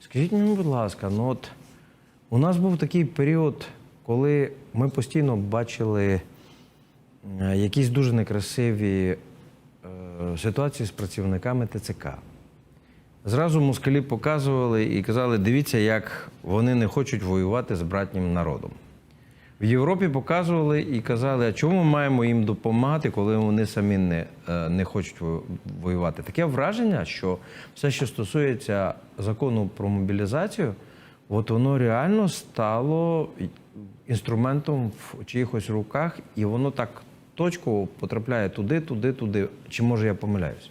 Скажіть мені, будь ласка, ну от у нас був такий період, коли ми постійно бачили е, якісь дуже некрасиві е, ситуації з працівниками ТЦК. Зразу москалі показували і казали, дивіться, як вони не хочуть воювати з братнім народом. В Європі показували і казали, а чому ми маємо їм допомагати, коли вони самі не, е, не хочуть воювати. Таке враження, що все, що стосується закону про мобілізацію, от воно реально стало інструментом в чиїхось руках, і воно так точково потрапляє туди, туди, туди. Чи може я помиляюсь?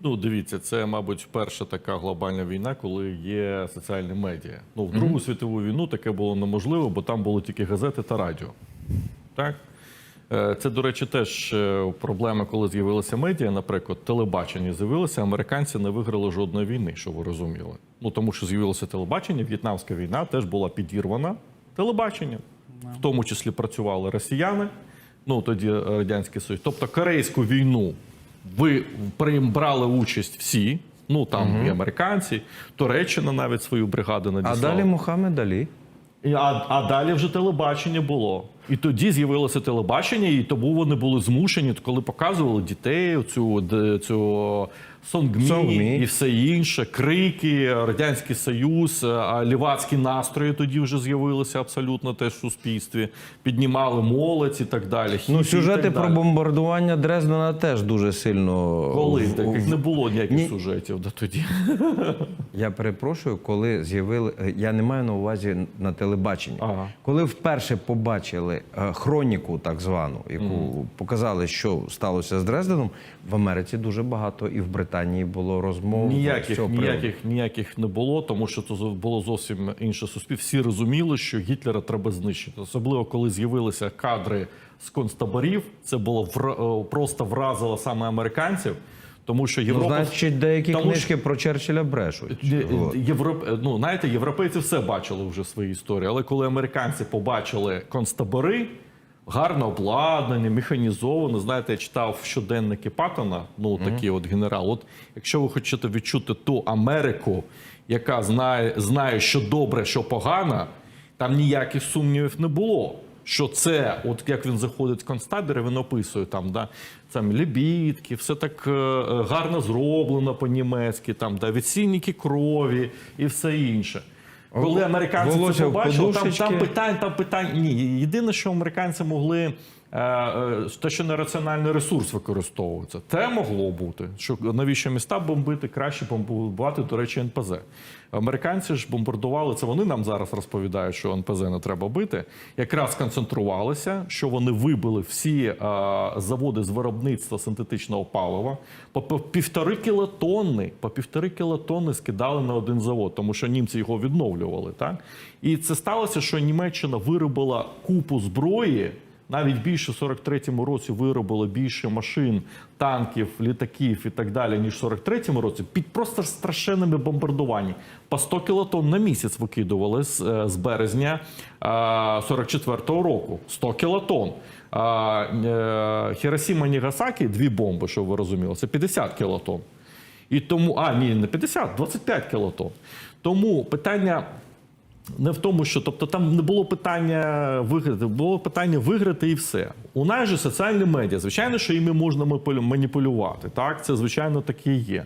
Ну, дивіться, це, мабуть, перша така глобальна війна, коли є соціальні медіа. Ну, в Другу світову війну таке було неможливо, бо там було тільки газети та радіо. Так? Е, Це, до речі, теж е, проблема, коли з'явилися медіа, наприклад, телебачення з'явилося, американці не виграли жодної війни, що ви розуміли. Ну тому що з'явилося телебачення, в'єтнамська війна теж була підірвана телебаченням. В тому числі працювали росіяни, ну тоді Радянський Союз. Тобто Корейську війну ви прибрали участь всі. Ну там і американці, Туреччина навіть свою бригаду А надіслала. далі Мухаммед Алі. А, а далі вже телебачення було. І тоді з'явилося телебачення, і тому вони були змушені, коли показували дітей, цю, д- цю Сонгмі, Сонгмі. і все інше, крики, Радянський Союз, а лівацькі настрої тоді вже з'явилися абсолютно теж в суспільстві. Піднімали молодь і так далі. Ну, сюжети так про далі. бомбардування Дрездена теж дуже сильно. Коли в- таких не було ніяких Ні. сюжетів до тоді. Я перепрошую, коли з'явили. е, Я не маю на увазі на телебаченні. Ага. Коли вперше побачили е, хроніку, так звану, яку показали, що сталося з Дрезденом, в Америці дуже багато і в Британії було розмов. Ніяких, ніяких, ніяких не було, тому що це було зовсім інше суспільство. Всі розуміли, що Гітлера треба знищити. Особливо коли з'явилися кадри з концтаборів, це було вра- е, просто вразило саме американців, тому що Ну, значить, деякі Тому що- книжки про Черчилля брешуть. Європ... Ну, знаєте, європейці все бачили вже в своїй історії, але коли американці побачили концтабори, гарно обладнані, механізовано. Знаєте, я читав щоденники Паттона, ну такий от генерал. От якщо ви хочете відчути ту Америку, яка знає, знає, що добре, що погано, там ніяких сумнівів не було. Що це, от як він заходить в концтабір, він описує там, да, там лебідки, все так е, е, гарно зроблено по-німецьки, там, да, відсільники крові і все інше. Коли американці волосся це побачили, там, там питань, там питань. Ні, єдине, що американці могли. Е, е, Те, що нераціональний ресурс використовується, те могло бути. Що навіщо міста бомбити, краще бомбувати, до речі, НПЗ. Американці ж бомбардували це. Вони нам зараз розповідають, що НПЗ не треба бити. Якраз концентрувалися, що вони вибили всі е, заводи з виробництва синтетичного палива. По півтори кілотонни, по півтори кілотонни скидали на один завод, тому що німці його відновлювали. Так і це сталося, що Німеччина виробила купу зброї. Навіть більше в 43-му році виробили більше машин, танків, літаків і так далі, ніж в 43-му році, під просто страшенними бомбардуваннями. По 100 кілотонн на місяць викидували з, е, з березня е, 44-го року. 100 кілотонн. А, е, Хіросіма Нігасакі, дві бомби, щоб ви розуміли, це 50 кілотонн. І тому, а ні, не 50, 25 кілотонн. Тому питання не в тому, що тобто там не було питання виграти, було питання виграти і все. У нас же соціальні медіа. Звичайно, що іми можна маніпулю- маніпулювати. Так, це звичайно таке є.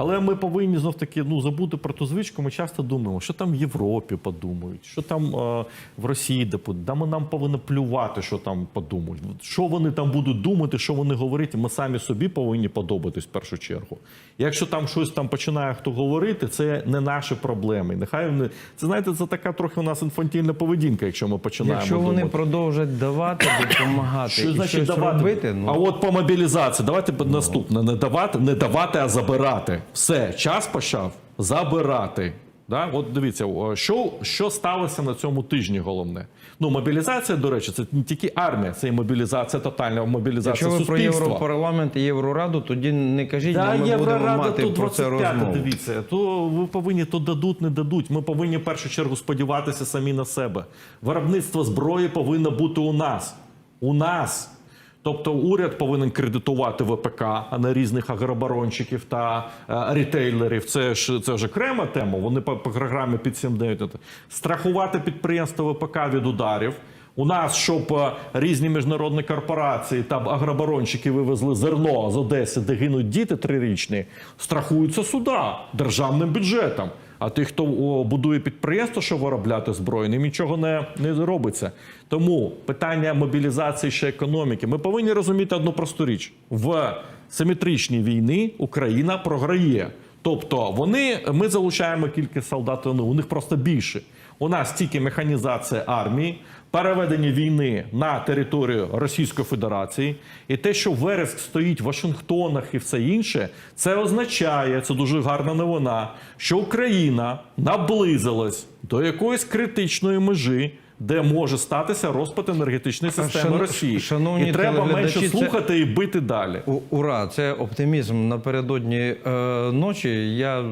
Але ми повинні знов таки ну забути про ту звичку. Ми часто думаємо, що там в Європі подумають, що там е, в Росії де подумають. Да ми нам повинні плювати, що там подумають. Що вони там будуть думати, що вони говорять. Ми самі собі повинні подобатись в першу чергу. Якщо там щось там починає хто говорити, це не наші проблеми. Нехай вони це знаєте, це така трохи у нас інфантільна поведінка, якщо ми починаємо. Якщо вони думати. продовжать давати, допомагати Що і значить щось давати? робити, А ну от по мобілізації, давайте б наступне. Не давати, не давати, а забирати. Все, час почав забирати. Да? От дивіться, що, що сталося на цьому тижні головне. Ну, мобілізація, до речі, це не тільки армія, це і мобілізація, тотальна мобілізація якщо ви про. Європарламент і Єврораду, тоді не кажіть, Да, ми будемо мати тут про це 25, розмову. дивіться. То ви повинні то дадуть, не дадуть. Ми повинні в першу чергу сподіватися самі на себе. Виробництво зброї повинно бути у нас. У нас. Тобто уряд повинен кредитувати ВПК, а не різних агробарончиків та е, рітейлерів. Це ж це ж окрема тема. Вони по, по програмі під 7 страхувати підприємства ВПК від ударів. У нас, щоб е, різні міжнародні корпорації та агробарончики вивезли зерно з Одеси, де гинуть діти трирічні, страхуються суда державним бюджетом. А тих, хто будує підприємство, щоб виробляти зброю, ним нічого не, не робиться. Тому питання мобілізації ще економіки. Ми повинні розуміти одну просту річ: в симетричній війні Україна програє. Тобто вони ми залучаємо кількість солдат, у них просто більше. У нас тільки механізація армії, переведення війни на територію Російської Федерації, і те, що Вереск стоїть в Вашингтонах і все інше, це означає, це дуже гарна новина, що Україна наблизилась до якоїсь критичної межі. Де може статися розпад енергетичної системи шан- Росії, шановні і треба менше це- слухати і бити далі. У- Ура, це оптимізм напередодні е, ночі. Я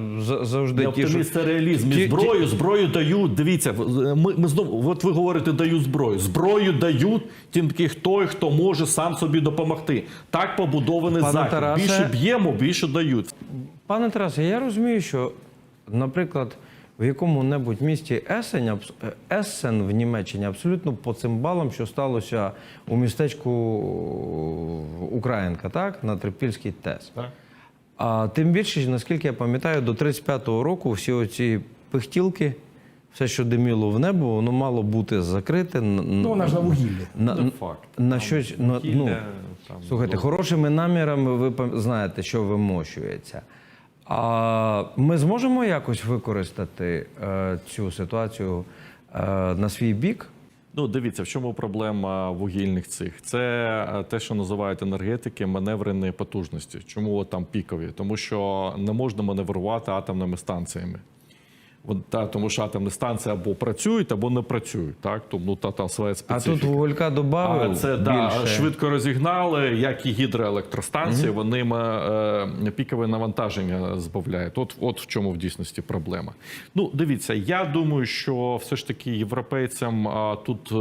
завжди Не тішу. оптиміст, це реалізм. І зброю, зброю дають. Дивіться, ми, ми знову, от ви говорите, дають зброю. Зброю дають тільки той, хто може сам собі допомогти. Так побудований Пане захід. Тарасе. Більше б'ємо, більше дають. Пане Тарасе, я розумію, що, наприклад, в якому-небудь місті Есен, е, в Німеччині абсолютно по цим балам, що сталося у містечку Українка, так, на Трипільський ТЕС. Так. А тим більше, наскільки я пам'ятаю, до 35-го року всі оці пихтілки, все, що диміло в небо, воно мало бути закрите. Ну, вона на вугіллі. на, на, на щось. На, ну, там, слухайте, хорошими намірами ви пам- знаєте, що вимощується. А ми зможемо якось використати е, цю ситуацію е, на свій бік? Ну, дивіться, в чому проблема вугільних цих? Це е, те, що називають енергетики маневреної потужності. Чому от там пікові? Тому що не можна маневрувати атомними станціями. Та, тому що атомні станції або працюють, або не працюють. Так? Тому ну, та, там своя А тут вуголька додали А це да, швидко розігнали, як і гідроелектростанції, вони е, пікове навантаження збавляють. От, от в чому в дійсності проблема. Ну, дивіться, я думаю, що все ж таки європейцям а, тут е,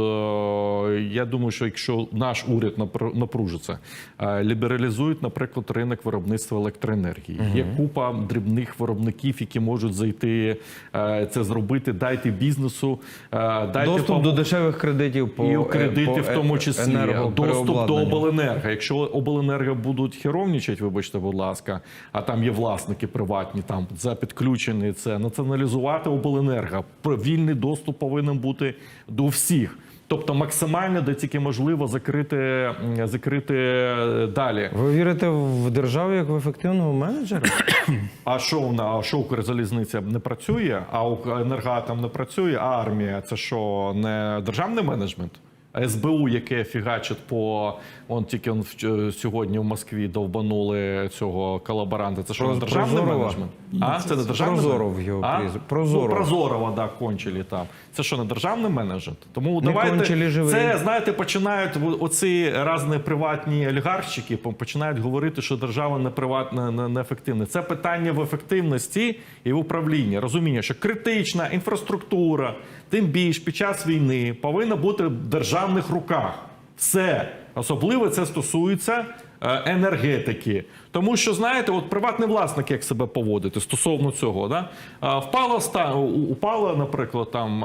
я думаю, що якщо наш уряд напр- напружиться, е, лібералізують, наприклад, ринок виробництва електроенергії. Є купа дрібних виробників, які можуть зайти е, це зробити. Дайте бізнесу, е, дайте Доступ до дешевих кредитів по і е, кредити по в тому числі числі доступ до обленерго. Якщо обленерго будуть херовнічать, вибачте, будь ласка, а там є власники приватні, там за підключені це націоналізувати обленерго. Вільний доступ повинен бути до всіх. Тобто максимально де тільки можливо закрити, закрити е, далі. Ви вірите в державу як в ефективного менеджера? А що вона, а що Укрзалізниця не працює, а «Ук- енергоатом не працює, а армія це що, не державний менеджмент? СБУ, яке фігачить по он тільки он в- сьогодні в Москві довбанули цього колаборанта. Це що не державний менеджмент? А це не державний Прозоров його А? Прозоров. Ну, Прозорова, да, кончили там. Це що не державний менеджмент? Тому Не давайте живий. це знаєте, починають оці різні приватні олігархчики по- починають говорити, що держава не приватна, не, не ефективна. Це питання в ефективності і в управлінні. Розуміння, що критична інфраструктура, тим більш під час війни, повинна бути в державних руках. Все. Особливо це стосується е, енергетики. Тому що, знаєте, от приватний власник як себе поводити стосовно цього. Да? А, Впала, ста- у- наприклад, там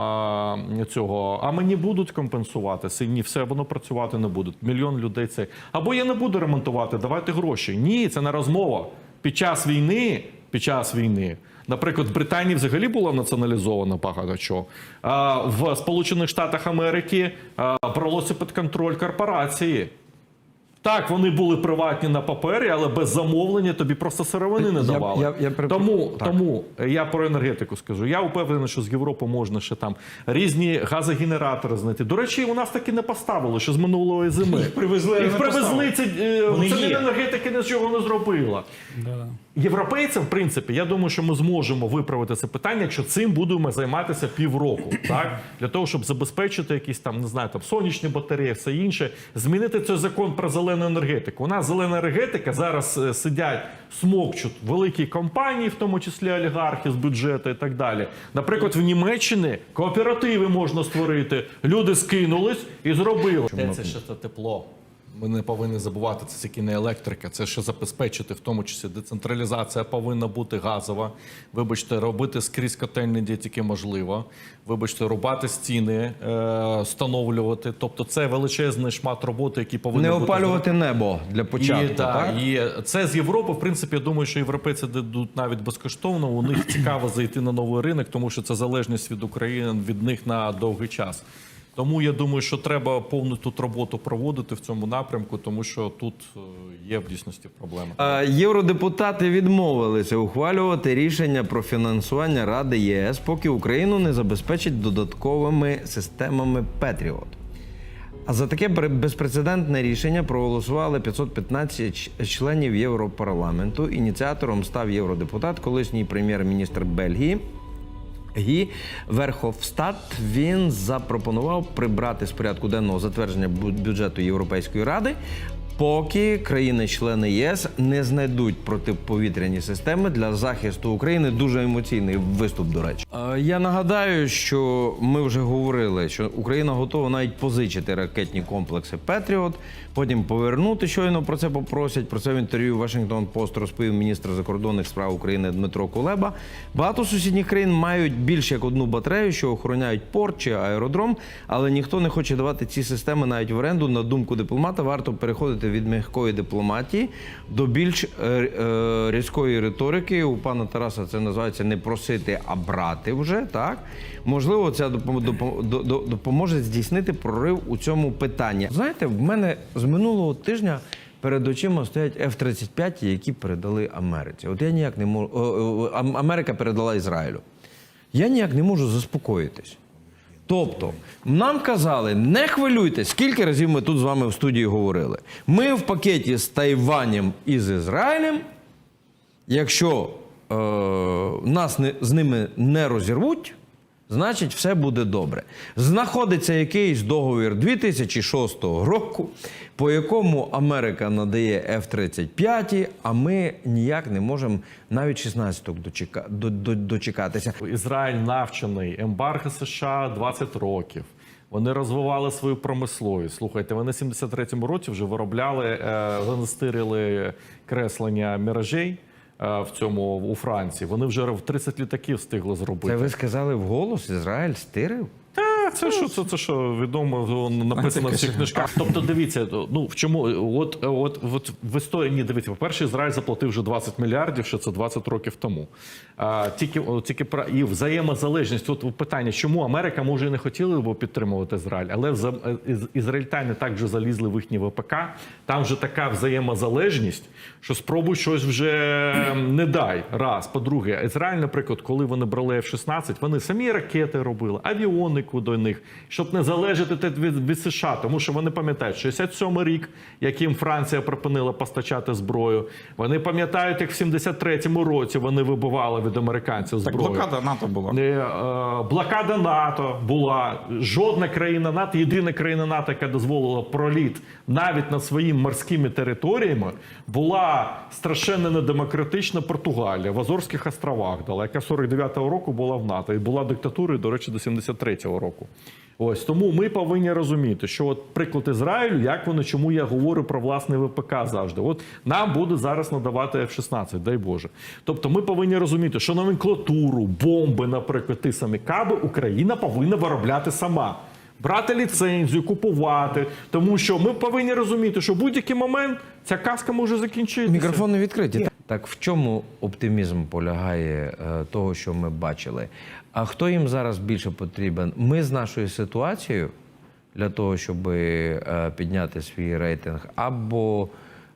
цього, а мені будуть компенсувати. Ні, все, воно працювати не буде. Мільйон людей це. Або я не буду ремонтувати, давайте гроші. Ні, це не розмова. Під час війни, під час війни. Наприклад, в Британії взагалі було націоналізовано багато чого. В Сполучених Штатах Америки бралося під контроль корпорації. Так, вони були приватні на папері, але без замовлення тобі просто сировини не давали. я- я при- тому, так. тому я про енергетику скажу. Я впевнений, що з Європи можна ще там різні газогенератори знайти. До речі, у нас таки не поставили, що з минулої зими. Їх привезли, Їх привезли. Це, е, Вони це є. енергетики нічого не зробила. Да. Європейцям, в принципі, я думаю, що ми зможемо виправити це питання, якщо цим будемо займатися півроку, так для того, щоб забезпечити якісь там, не знаю, там сонячні батареї, все інше, змінити цей закон про зелену енергетику. У нас зелена енергетика зараз е, сидять, смокчуть великі компанії, в тому числі олігархи з бюджету і так далі. Наприклад, в Німеччині кооперативи можна створити. Люди скинулись і зробили. Це ще це тепло? Ми не повинні забувати, це тільки не електрика, це ще забезпечити, в тому числі децентралізація повинна бути газова. Вибачте, робити скрізь котельні, де тільки можливо. Вибачте, рубати стіни, е, встановлювати. Тобто це величезний шмат роботи, який повинен Не бути опалювати небо для початку. і, так? і це з Європи. В принципі, я думаю, що європейці йдуть навіть безкоштовно. У них цікаво зайти на новий ринок, тому що це залежність від України від них на довгий час. Тому я думаю, що треба повну тут роботу проводити в цьому напрямку, тому що тут е, є в дійсності проблема. Е, Євродепутати відмовилися ухвалювати рішення про фінансування Ради ЄС, поки Україну не забезпечить додатковими системами Петріот. А за таке безпрецедентне рішення проголосували 515 ч- членів Європарламенту. Ініціатором став євродепутат, колишній прем'єр-міністр Бельгії. Гі Верховстат він запропонував прибрати з порядку денного затвердження бюджету Європейської ради, поки країни-члени ЄС не знайдуть протиповітряні системи для захисту України. Дуже емоційний виступ, до речі. Я нагадаю, що ми вже говорили, що Україна готова навіть позичити ракетні комплекси Петріот, потім повернути. Щойно про це попросять. Про це в інтерв'ю Вашингтон Пост розповів міністр закордонних справ України Дмитро Кулеба. Багато сусідніх країн мають більше як одну батарею, що охороняють порт чи аеродром, але ніхто не хоче давати ці системи навіть в оренду. На думку дипломата, варто переходити від м'якої дипломатії до більш е, е, різкої риторики. У пана Тараса це називається не просити, а брати вже так. Можливо, це допом- допом- до- до- допоможе здійснити прорив у цьому питанні. Знаєте, в мене з минулого тижня. Перед очима стоять F-35, які передали Америці. От я ніяк не можу. Америка передала Ізраїлю. Я ніяк не можу заспокоїтись. Тобто, нам казали, не хвилюйтесь, скільки разів ми тут з вами в студії говорили. Ми в пакеті з Тайванем і з Ізраїлем. Якщо нас не, з ними не розірвуть, значить все буде добре. Знаходиться якийсь договір 2006 року, по якому Америка надає F-35, а ми ніяк не можемо навіть 16-го дочека, до, до, дочекатися. Ізраїль навчений ембарго США 20 років. Вони розвивали свою промисловість. Слухайте, вони в 73-му році вже виробляли, е, вони стирили креслення міражей е, в цьому у Франції. Вони вже в 30 літаків встигли зробити. Це ви сказали вголос, Ізраїль стирив? Це що це, це що відомо написано в всіх книжках. Тобто, дивіться, ну в чому от, от, от в історії ні, дивіться, по-перше, Ізраїль заплатив вже 20 мільярдів, що це 20 років тому. А, тільки тільки про і взаємозалежність. От питання, чому Америка може і не хотіли б підтримувати Ізраїль, але вза- із- ізраїльтяни так вже залізли в їхній ВПК. Там вже така взаємозалежність, що спробуй щось вже не дай. Раз. По-друге, Ізраїль, наприклад, коли вони брали F-16, вони самі ракети робили, авіонику до них, щоб не залежати від, від США, тому що вони пам'ятають 67 рік, яким Франція припинила постачати зброю. Вони пам'ятають, як в 73-му році вони вибивали від американців Так блокада НАТО була. Е, е, блокада НАТО була. Жодна країна НАТО, єдина країна НАТО, яка дозволила проліт навіть над своїми морськими територіями, була страшенно недемократична Португалія в Азорських островах, дала, яка 49-го року була в НАТО і була диктатурою, до речі, до 73-го року. Ось тому ми повинні розуміти, що от приклад Ізраїлю, як вони, чому я говорю про власне ВПК завжди. От нам буде зараз надавати F-16, дай Боже. Тобто ми повинні розуміти, що номенклатуру, бомби, наприклад, ті самі каби, Україна повинна виробляти сама. Брати ліцензію, купувати, тому що ми повинні розуміти, що в будь-який момент ця казка може закінчитися. Мікрофони відкриті. Так в чому оптимізм полягає е, того, що ми бачили? А хто їм зараз більше потрібен? Ми з нашою ситуацією для того, щоб е, підняти свій рейтинг, або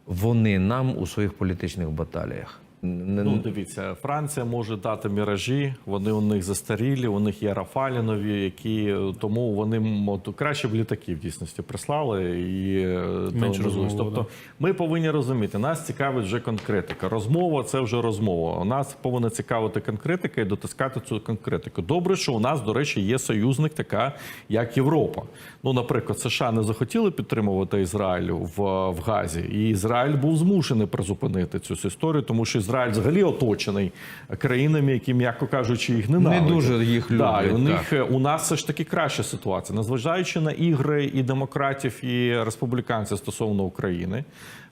вони нам у своїх політичних баталіях? Не- Ну, дивіться, Франція може дати міражі, вони у них застарілі, у них є Рафалі нові, які е, тому вони от, краще б літаків в дійсності прислали і е, Менше то- розмови, Тобто ми повинні розуміти, нас цікавить вже конкретика. Розмова це вже розмова. Нас повинна цікавити конкретика і дотискати цю конкретику. Добре, що у нас, до речі, є союзник, така як Європа. Ну, наприклад, США не захотіли підтримувати Ізраїлю в, в Газі, і Ізраїль був змушений призупинити цю історію, тому що Ізраїль Ізраїль взагалі оточений країнами, які, м'яко кажучи, їх ненавидять. дуже їх Да, люблять, у них е, у нас все ж таки краща ситуація, незважаючи на ігри і демократів, і республіканців стосовно України.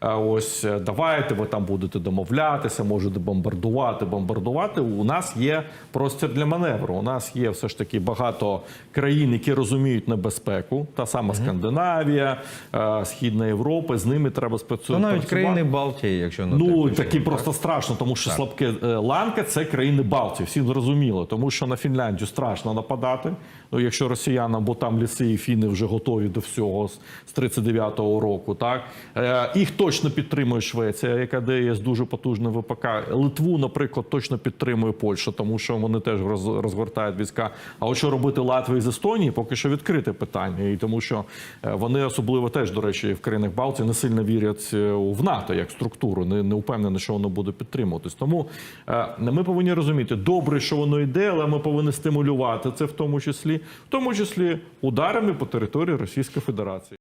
Е, Ось е, давайте ви там будете домовлятися, можете бомбардувати, бомбардувати. У нас є простір для маневру. У нас є все ж таки багато країн, які розуміють небезпеку. Та сама Скандинавія, Східна Європа. З ними треба Ну, спрацювати. навіть країни Балтії, якщо на Ну такі просто страшно, тому що слабке е, ланка це країни Балтії. Всі зрозуміло, тому що на Фінляндію страшно нападати. Ну якщо росіянам, бо там ліси і фіни вже готові до всього з, з 39-го року. Так е, їх точно підтримує Швеція, яка де є з дуже потужним ВПК. Литву, наприклад, точно підтримує Польща, тому що вони теж роз, розгортають війська. А от що робити Латвії з Естонії, поки що відкрите питання, і тому що е, вони особливо теж, до речі, в країнах Балтії не сильно вірять е, в НАТО як структуру, не, не впевнені, що воно буде підтримуватись. Тому ми повинні розуміти, добре, що воно йде, але ми повинні стимулювати це в тому числі, в тому числі ударами по території Російської Федерації.